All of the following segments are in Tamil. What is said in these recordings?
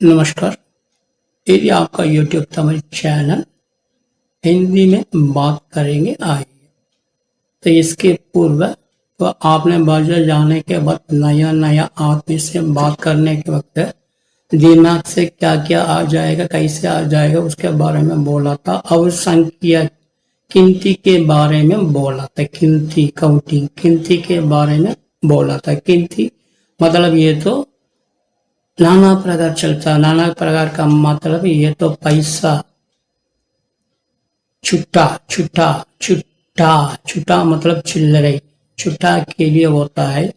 नमस्कार। ये आपका यूट्यूब तमिल चैनल हिंदी में बात करेंगे आइए तो इसके पूर्व तो आपने बाज़ार जाने के बाद नया नया आदमी से बात करने के वक्त दिमाग से क्या क्या आ जाएगा, कैसे आ जाएगा, उसके बारे में बोला था। और संख्या गिनती के बारे में बोला था। गिनती काउंटिंग गिनती के बारे में बोला था। गिनती मतलब ये तो नाना प्रकार चलता, नाना प्रकार का मतलब ये तो पैसा। छुट्टा छुट्टा छुट्टा छुट्टा मतलब चिल्लरे। छुट्टा के लिए होता है,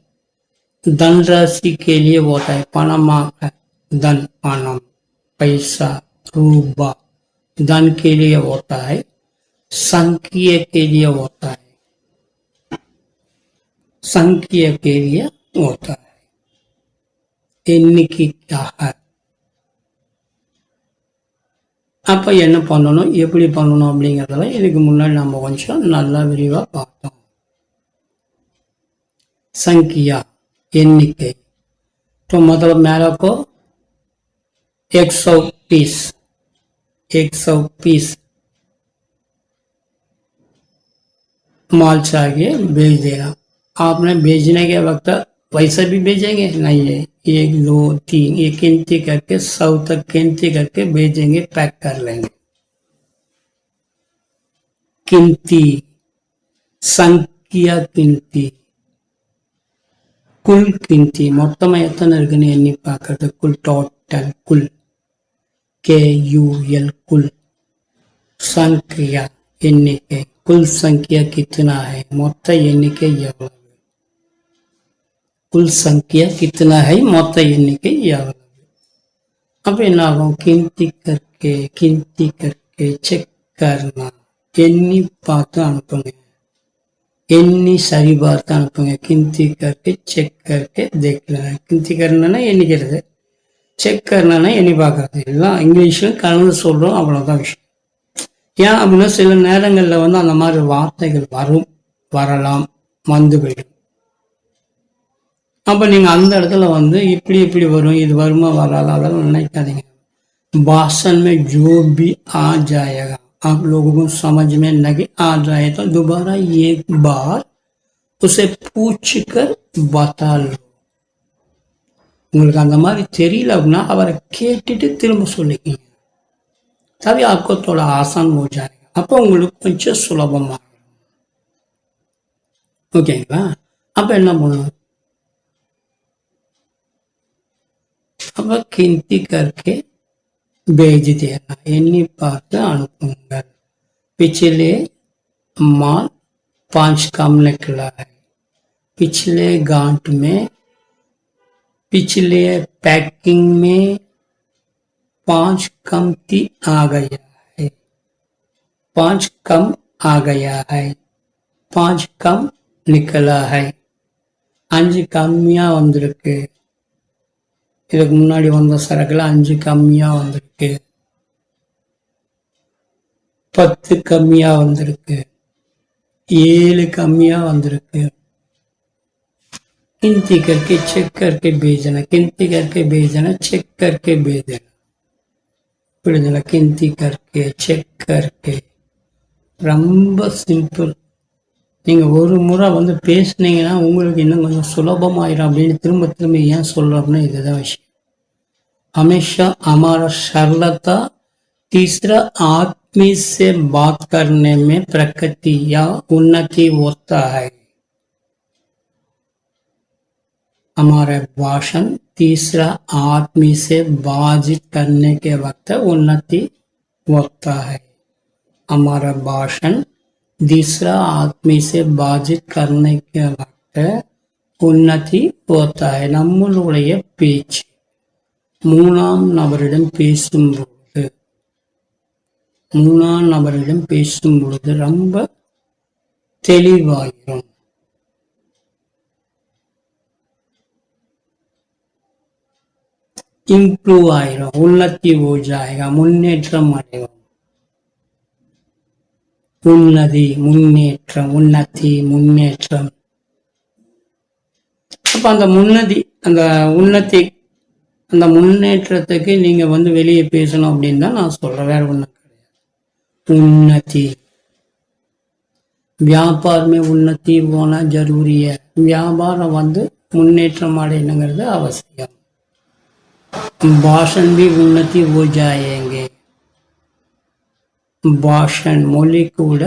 धनराशि के लिए होता है, पनमा धन, पनम, पैसा, रूबा। धन के लिए होता है संख्य के लिए होता है संख्य के लिए होता है। எண்ணிக்கை அப்போ என்ன பண்ணணும் எப்படி பண்ணணும் அப்படிங்கிறத இதுக்கு முன்னாடி நம்ம கொஞ்சம் நல்லா விரிவாக பார்த்தோம் संख्या எண்ணிக்கை तो मतलब मेरे को एक सौ पीस एक सौ पीस माल चाहिए भेज देना आपने भेजने के वक्त पैसा भी भेजेंगे नहीं है एक दो तीन ये गिनती करके सौ तक गिनती करके भेजेंगे पैक कर लेंगे गिनती संख्या गिनती குல் கிந்தி மொத்தமாக எத்தனை இருக்குன்னு எண்ணி பார்க்கறது குல் டோட்டல் குல் கேயூஎல் குல் சங்கியா எண்ணிக்கை குல் சங்கியா கித்தனா है மொத்த எண்ணிக்கை எவ்வளவு குல் சங்கியா கித்தனகை है? மொத்த எண்ணிக்கை எவ்வளவு அப்போ என்ன ஆகும் கிந்தி கற்கே கிந்தி கற்கே செக் கர்னா எண்ணி பார்த்து அனுப்புங்க எண்ணி சரி பார்த்து அனுப்புங்க கிந்தி கற்கே செக் கற்கே தேக்கலாம் கிந்தி கர்னா எண்ணிக்கிறது செக் கர்னா எண்ணி பார்க்கறது எல்லாம் இங்கிலீஷில் கலந்து சொல்கிறோம் அவ்வளோதான் விஷயம் ஏன் அப்படின்னா சில நேரங்களில் வந்து அந்த மாதிரி வார்த்தைகள் வரும் வரலாம் வந்து போயிடும் அப்போ நீங்கள் அந்த இடத்துல வந்து இப்படி இப்படி வரும் இது வருமா வராது அதெல்லாம் நினைக்காதீங்க भाषण में जो भी आ जाएगा आप लोगों को समझ में नहीं आ जाए तो दोबारा एक बार उसे पूछ कर बता लो உங்களுக்கு அந்த மாதிரி தெரியல அப்படின்னா அவரை கேட்டுட்டு திரும்ப சொல்லிக்கிங்க तभी आपको थोड़ा आसान हो जाएगा அப்போ உங்களுக்கு கொஞ்சம் சுலபமாக ஓகேங்களா அப்போ என்ன பண்ணணும் अब किंती करके भेज दिया यानी पार्ट अनुपंगल पिछले माल पाँच कम निकला है पिछले गांठ में पिछले पैकिंग में पाँच कमती आ गया है पाँच कम आ गया है पाँच कम निकला है अंज कमिया के இதுக்கு முன்னாடி வந்த சரக்குல அஞ்சு கம்மியா வந்திருக்கு பத்து கம்மியா வந்திருக்கு ஏழு கம்மியா வந்திருக்கு गिनती करके चेक करके भेजना गिनती करके भेजना चेक करके भेजना புரியுதுல गिनती करके चेक करके ரொம்ப சிம்பிள் நீங்க ஒரு முறை வந்து பேசுனீங்கன்னா உங்களுக்கு இன்னும் கொஞ்சம் சுலபமாயிரும் அப்படின்னு திரும்ப திரும்ப ஏன் சொல்றோம்னா இதுதான் விஷயம் हमेशा हमारा सरलता तीसरा आदमी से बात करने में प्रकृति या उन्नति होता है हमारा भाषण तीसरा आदमी से बातचीत करने के वक्त उन्नति होता है हमारा भाषण तीसरा आदमी से बातचीत करने के वक्त उन्नति होता है நம்மளுடைய பேச்சு மூணாம் நபரிடம் பேசும்பொழுது மூணாம் நபரிடம் பேசும் பொழுது ரொம்ப தெளிவாயிரும் இம்ப்ரூவ் ஆயிரும் உன்னதி हो जाएगा முன்னேற்றம் அடைவோம் உன்னதி முன்னேற்றம் உன்னதி முன்னேற்றம் அப்ப அந்த முன்னதி அந்த உன்னதி அந்த முன்னேற்றத்துக்கு நீங்க வந்து வெளியே பேசணும் அப்படின்னு தான் நான் சொல்றேன் வேற ஒண்ணும் கிடையாது उन्नति व्यापार में उन्नति होना जरूरी है வியாபாரம் வந்து முன்னேற்றம் அடையணுங்கிறது அவசியம் भाषण भी उन्नति हो जाएंगे பாஷன் மொழி கூட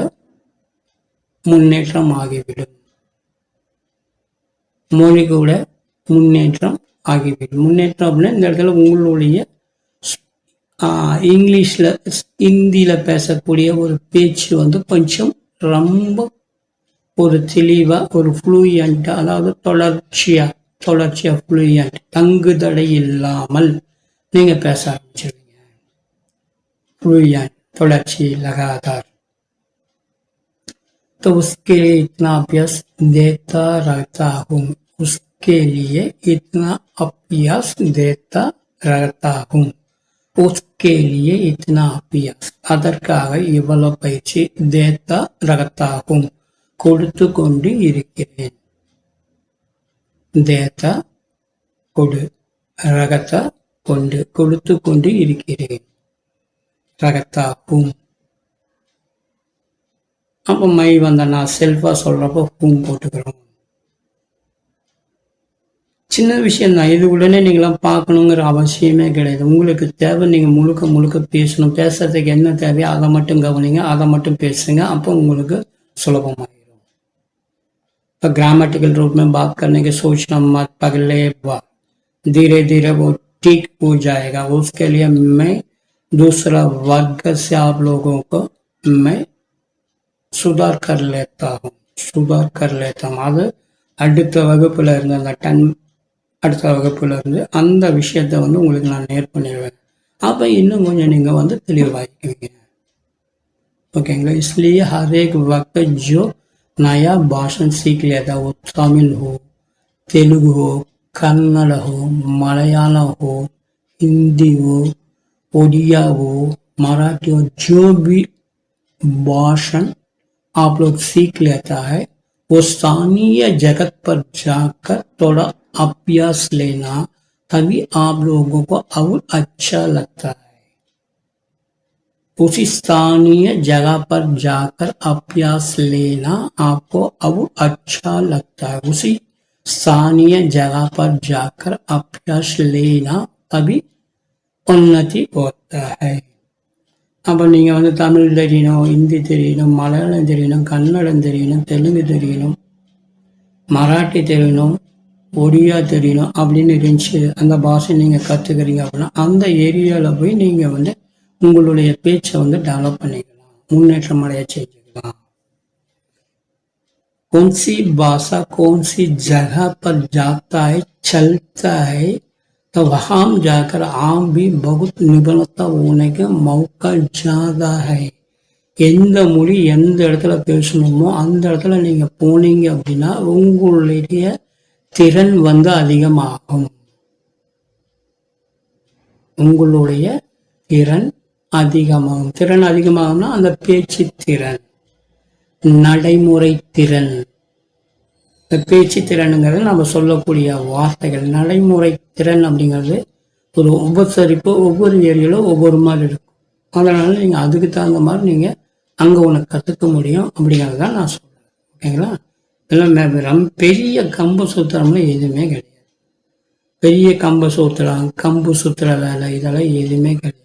முன்னேற்றம் ஆகிவிடும். மொழி கூட முன்னேற்றம் ஆகிவிடும். முன்னேற்றம் அப்படின்னா இந்த இடத்துல உங்களுடைய இங்கிலீஷில் ஹிந்தியில் பேசக்கூடிய ஒரு பேச்சு வந்து கொஞ்சம் ரொம்ப ஒரு தெளிவாக ஒரு ஃப்ளூயண்ட்டாக அதாவது தொடர்ச்சியாக தொடர்ச்சியாக ஃப்ளூயண்ட் தங்குதடை இல்லாமல் நீங்கள் பேச ஆரம்பிச்சிருவீங்க. ஃப்ளூயண்ட் தொடர்ச்சி लगातार तो उसके लिए इतना अभ्यास देता रहता हूँ उसके लिए इतना अभ्यास देता रहता हूँ उसके लिए इतना अभ्यास அதற்காக இவ்வளவு பயிற்சி தேத்தா ரகத்தாகும் கொடுத்து கொண்டு இருக்கிறேன் தேத்தா கொடு ரகத்தா கொண்டு கொடுத்து கொண்டு இருக்கிறேன் ரகத்தாகும் அப்போ மை வந்த நான் செல்ஃபா சொல்றப்போ ஹூம் போட்டுக்கிறோம் சின்ன விஷயம் தான் இது உடனே நீங்களாம் பார்க்கணுங்கிற அவசியமே கிடையாது உங்களுக்கு தேவை நீங்க முழுக்க முழுக்க பேசணும் பேசுறதுக்கு என்ன தேவையோ அதை மட்டும் கவனிங்க அதை மட்டும் பேசுங்க அப்போ உங்களுக்கு சுலபமாயிடும் तो ग्रामेटिकल रूप में बात करने की सोचना मत पगले बार धीरे धीरे वो ठीक हो जाएगा उसके लिए मैं दूसरा वर्ग से आप लोगों को मैं சுதார் கர் லேத்தா ஹூம் சுதார் கர் லேத்தா ஹூம் அது அடுத்த வகுப்புல இருந்து அந்த டன் அடுத்த வகுப்புல இருந்து அந்த விஷயத்த வந்து உங்களுக்கு நான் நேர் பண்ணிடுவேன் அப்போ இன்னும் கொஞ்சம் நீங்கள் வந்து தெளிவாகிக்குவீங்க ओकेंगे इसलिए हर एक वक्त जो नया भाषण सीख लेता वो तमिल हो तेलुगु हो कन्नड़ हो मलयालम हो हिंदी हो उड़िया हो, मराठी हो, जो भी भाषण आप लोग सीख लेता है, वो स्थानीय जगत पर जाकर थोड़ा अभ्यास लेना, तभी आप लोगों को और अच्छा लगता है। उसी स्थानीय जगह पर जाकर अभ्यास लेना आपको अब अच्छा लगता है। उसी स्थानीय जगह पर जाकर अभ्यास लेना, तभी उन्नति होता है அப்போ நீங்கள் வந்து தமிழ் தெரியணும் ஹிந்தி தெரியணும் மலையாளம் தெரியணும் கன்னடம் தெரியணும் தெலுங்கு தெரியணும் மராட்டி தெரியணும் ஒடியா தெரியணும் அப்படின்னு இருந்துச்சு அந்த பாஷை நீங்கள் கற்றுக்கிறீங்க அப்படின்னா அந்த ஏரியாவில் போய் நீங்கள் வந்து உங்களுடைய பேச்சை வந்து டெவலப் பண்ணிக்கலாம் முன்னேற்றம் அடைய செஞ்சுக்கலாம் कौन सी भाषा कौन सी जगह पर जाता है चलता है तो वहां जाकर आप भी बहुत निपुणता होने का मौका ज्यादा है எந்த மொழி எந்த இடத்துல பேசணுமோ அந்த இடத்துல நீங்க போனீங்க அப்படின்னா உங்களுடைய திறன் வந்து அதிகமாகும் உங்களுடைய திறன் அதிகமாகும் திறன் அதிகமாகும்னா அந்த பேச்சு திறன் நடைமுறை திறன் இந்த பேச்சு திறனுங்கிறது நம்ம சொல்லக்கூடிய வார்த்தைகள் நடைமுறை திறன் அப்படிங்கிறது ஒரு உபசரிப்பு ஒவ்வொரு ஏரியாலும் ஒவ்வொரு மாதிரி இருக்கும். அதனால நீங்கள் அதுக்கு தகுந்த மாதிரி நீங்கள் அங்கே உனக்கு கற்றுக்க முடியும் அப்படிங்கிறது தான் நான் சொல்கிறேன் ஓகேங்களா? இதெல்லாம் ரொம்ப பெரிய கம்பு சுத்திரம்லாம் எதுவுமே கிடையாது. பெரிய கம்பு சுத்துறாங்க கம்பு சுத்துற வேலை இதெல்லாம் எதுவுமே கிடையாது.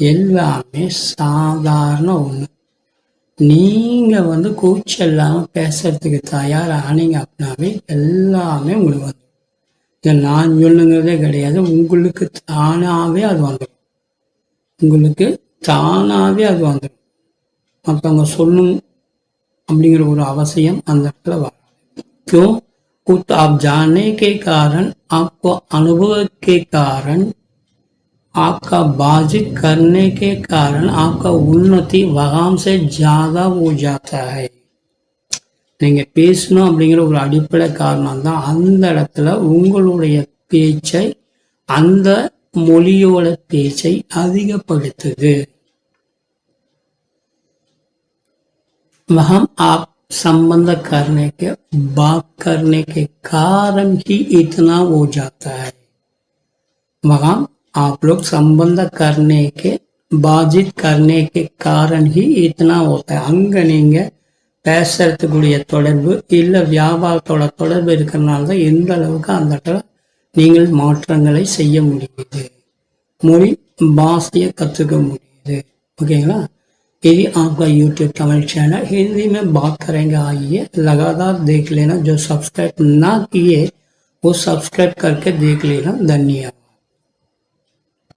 எல்லாமே சாதாரண ஒன்று நீங்க வந்து கூச்சல் இல்லாம பேசுறதுக்கு தயார் ஆனீங்க அப்படின்னாவே எல்லாமே உங்களுக்கு வந்து இதை நான் சொல்லுங்கிறதே கிடையாது உங்களுக்கு தானாவே அது வந்துடும் உங்களுக்கு தானாவே அது வந்துடும் மற்றவங்க சொல்லணும் அப்படிங்கிற ஒரு அவசியம் அந்த இடத்துல வராது क्यों कुछ आप जानने के कारण आपको अनुभव के कारण आपका बाजिक करने के कारण आपका उन्नति वहां से ज्यादा हो जाता है நீங்க பேசணும் அப்படிங்கிற ஒரு அடிப்படை காரணம் தான் அந்த இடத்துல உங்களுடைய பேச்சை அந்த மொழியோட பேச்சை அதிகப்படுத்துது वहां आप संबंध करने के बात करने के कारण ही इतना हो जाता है वहां आप लोग संबंध करने के बाजित करने के कारण ही इतना होता है அங்க நீங்க பேசுறதுக்குரிய தொடர்பு இல்லை வியாபாரத்தோட தொடர்பு இருக்கிறனால தான் எந்த அளவுக்கு அந்த இடத்துல நீங்கள் மாற்றங்களை செய்ய முடியுது மொழி பாஷையை கற்றுக்க முடியுது ஓகேங்களா यदि आपका यूट्यूब तमिल चैनल हिंदी में बात करेंगे आइए लगातार देख लेना जो सब्सक्राइब ना किए वो सब्सक्राइब करके देख लेना धन्यवाद